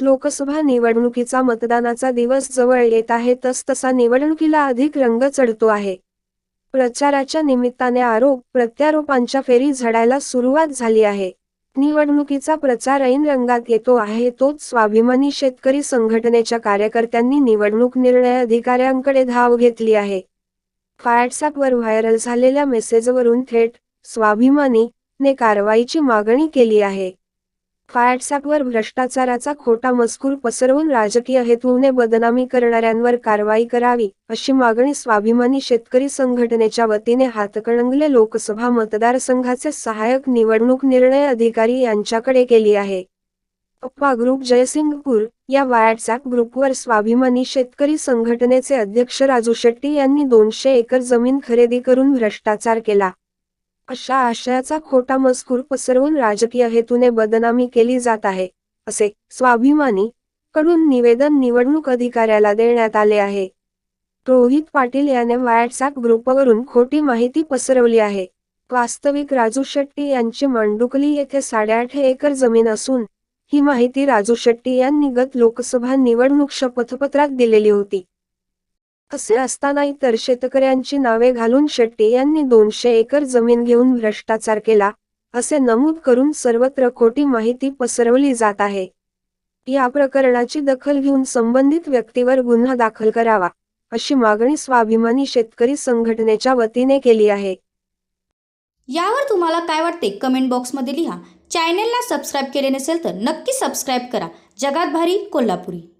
लोकसभा निवडणुकीचा मतदानाचा दिवस जवळ येत आहे तसतसा निवडणुकीला अधिक रंग चढतो आहे. प्रचाराच्या निमित्ताने आरोप प्रत्यारोपांच्या फेरी झडायला सुरुवात झाली आहे. निवडणुकीचा प्रचार ऐन रंगात येतो आहे तोच स्वाभिमानी शेतकरी संघटनेच्या कार्यकर्त्यांनी निवडणूक निर्णय अधिकाऱ्यांकडे धाव घेतली आहे. व्हॉट्सअपवर व्हायरल झालेल्या मेसेजवरून थेट स्वाभिमानी ने कारवाईची मागणी केली आहे. व्हॉट्सअपवर भ्रष्टाचाराचा खोटा मजकूर पसरवून राजकीय हेतूने बदनामी करणाऱ्यांवर कारवाई करावी अशी मागणी स्वाभिमानी शेतकरी संघटनेच्या वतीने हातकणंगले लोकसभा मतदारसंघाचे सहाय्यक निवडणूक निर्णय अधिकारी यांच्याकडे केली आहे. अप्पा ग्रुप जयसिंगपूर या व्हॉट्सअप ग्रुपवर स्वाभिमानी शेतकरी संघटनेचे अध्यक्ष राजू शेट्टी यांनी दोनशे एकर जमीन खरेदी करून भ्रष्टाचार केला. अशा आशयाचा खोटा मजकूर पसरवून राजकीय हेतूने बदनामी केली जात आहे असे स्वाभिमानी कडून निवेदन निवडणूक अधिकाऱ्याला देण्यात आले आहे. रोहित पाटील याने व्हॉट्सअप ग्रुपवरून खोटी माहिती पसरवली आहे. वास्तविक राजू शेट्टी यांची मांडुकली येथे साडेआठ एकर जमीन असून ही माहिती राजू शेट्टी यांनी गत लोकसभा निवडणूक शपथपत्रात दिलेली होती. असे असताना इतर शेतकऱ्यांची नावे घालून शेट्टी यांनी दोनशे एकर जमीन घेऊन भ्रष्टाचार केला असे नमूद करून सर्वत्र खोटी माहिती पसरवली जात आहे. या प्रकरणाची दखल घेऊन संबंधित व्यक्तीवर गुन्हा दाखल करावा अशी मागणी स्वाभिमानी शेतकरी संघटनेच्या वतीने केली आहे. यावर तुम्हाला काय वाटते कमेंट बॉक्समध्ये लिहा. चॅनेलला सबस्क्राईब केले नसेल तर नक्की सबस्क्राईब करा. जगात भारी कोल्हापुरी.